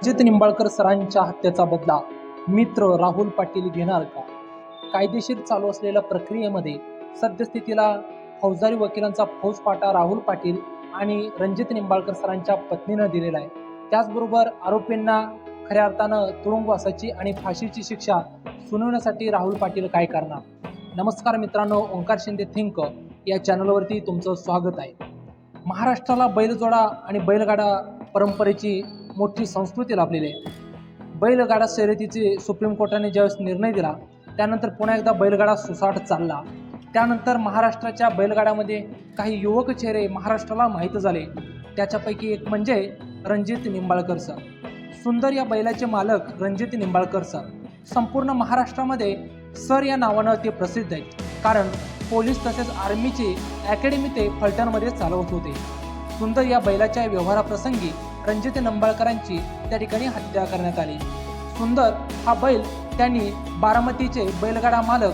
अजित निंबाळकर सरांच्या हत्येचा बदला मित्र राहुल पाटील घेणार का? कायदेशीर चालू असलेल्या प्रक्रियेमध्ये सद्यस्थितीला फौजदारी वकिलांचा फौजपाटा राहुल पाटील आणि रणजित निंबाळकर सरांच्या पत्नीनं दिलेला आहे. त्याचबरोबर आरोपींना खऱ्या अर्थानं तुरुंगवासाची आणि फाशीची शिक्षा सुनावण्यासाठी राहुल पाटील काय करणार? नमस्कार मित्रांनो ओंकार शिंदे थिंक या चॅनलवरती तुमचं स्वागत आहे. महाराष्ट्राला बैलजोडा आणि बैलगाडा परंपरेची मोठी संस्कृती लाभलेली आहे. बैलगाडा शर्यतीचे सुप्रीम कोर्टाने ज्यावेळेस निर्णय दिला त्यानंतर पुन्हा एकदा बैलगाडा सुसाट चालला. त्यानंतर महाराष्ट्राच्या बैलगाड्यामध्ये काही युवक चेहरे महाराष्ट्राला माहीत झाले. त्याच्यापैकी एक म्हणजे रणजित निंबाळकर सर सुंदर या बैलाचे मालक रणजित निंबाळकर सर संपूर्ण महाराष्ट्रामध्ये सर या नावानं ते प्रसिद्ध आहेत. कारण पोलीस तसेच आर्मीची अकॅडमी ते फलटणमध्ये चालवत होते. सुंदर या बैलाच्या व्यवहाराप्रसंगी रणजित निंबाळकरांची त्या ठिकाणी हत्या करण्यात आली. सुंदर हा बैल त्यांनी बारामतीचे बैलगाडा मालक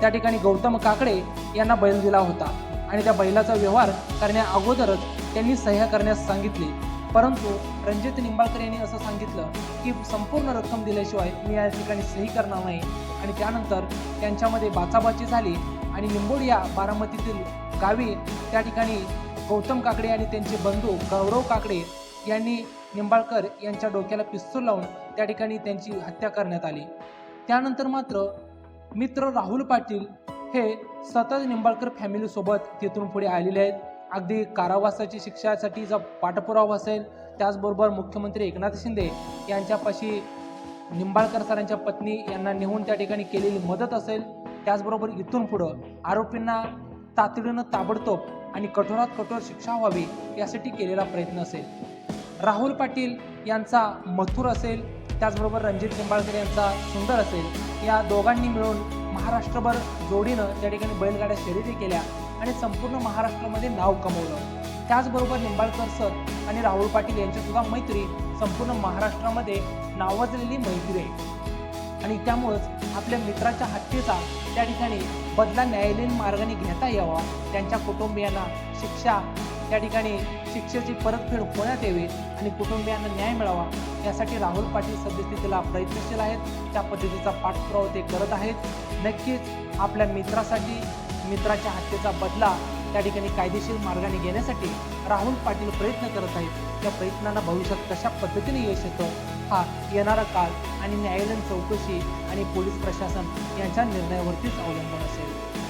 त्या ठिकाणी गौतम काकडे यांना बैल दिला होता. आणि त्या बैलाचा व्यवहार करण्या अगोदरच त्यांनी सह्या करण्यास सांगितले. परंतु रणजित निंबाळकर यांनी असं सांगितलं की संपूर्ण रक्कम दिल्याशिवाय मी या ठिकाणी सही करणार नाही. आणि त्यानंतर त्यांच्यामध्ये बाचाबाची झाली आणि निंबोड या बारामतीतील गावी त्या ठिकाणी गौतम काकडे आणि त्यांचे बंधू गौरव काकडे यांनी निंबाळकर यांच्या डोक्याला पिस्तूल लावून त्या ठिकाणी त्यांची हत्या करण्यात आली. त्यानंतर मात्र मित्र राहुल पाटील हे सतत निंबाळकर फॅमिलीसोबत तिथून पुढे आलेले आहेत. अगदी कारावासाची शिक्षासाठीचा पाठपुरावा असेल त्याचबरोबर मुख्यमंत्री एकनाथ शिंदे यांच्यापाशी निंबाळकर सरांच्या पत्नी यांना नेऊन त्या ठिकाणी केलेली मदत असेल त्याचबरोबर इथून पुढं आरोपींना तातडीनं ताबडतोब आणि कठोरात कठोर शिक्षा व्हावी यासाठी केलेला प्रयत्न असेल. राहुल पाटील यांचा मथुर असेल त्याचबरोबर रणजित निंबाळकर यांचा सुंदर असेल या दोघांनी मिळून महाराष्ट्रभर जोडीनं त्या ठिकाणी बैलगाड्या शर्यती केल्या आणि संपूर्ण महाराष्ट्रामध्ये नाव कमवलं. त्याचबरोबर निंबाळकर सर आणि राहुल पाटील यांची मैत्री संपूर्ण महाराष्ट्रामध्ये नावाजलेली मैत्री आहे. आणि त्यामुळंच आपल्या मित्राच्या हत्येचा त्या ठिकाणी बदला न्यायालयीन मार्गाने घेता यावा त्यांच्या कुटुंबियांना शिक्षा त्या ठिकाणी शिक्षेची परतफेड होण्यात यावी आणि कुटुंबियांना न्याय मिळावा यासाठी राहुल पाटील सद्यस्थितीला प्रयत्नशील आहेत. त्या पद्धतीचा पाठपुरावा ते करत आहेत. नक्कीच आपल्या मित्रासाठी मित्राच्या हत्येचा बदला त्या ठिकाणी कायदेशीर मार्गाने घेण्यासाठी राहुल पाटील प्रयत्न करत आहेत. त्या प्रयत्नांना भविष्यात कशा पद्धतीने यश येतं हा येणारा काळ आणि न्यायालयीन चौकशी आणि पोलीस प्रशासन यांच्या निर्णयावरतीच अवलंबून असेल.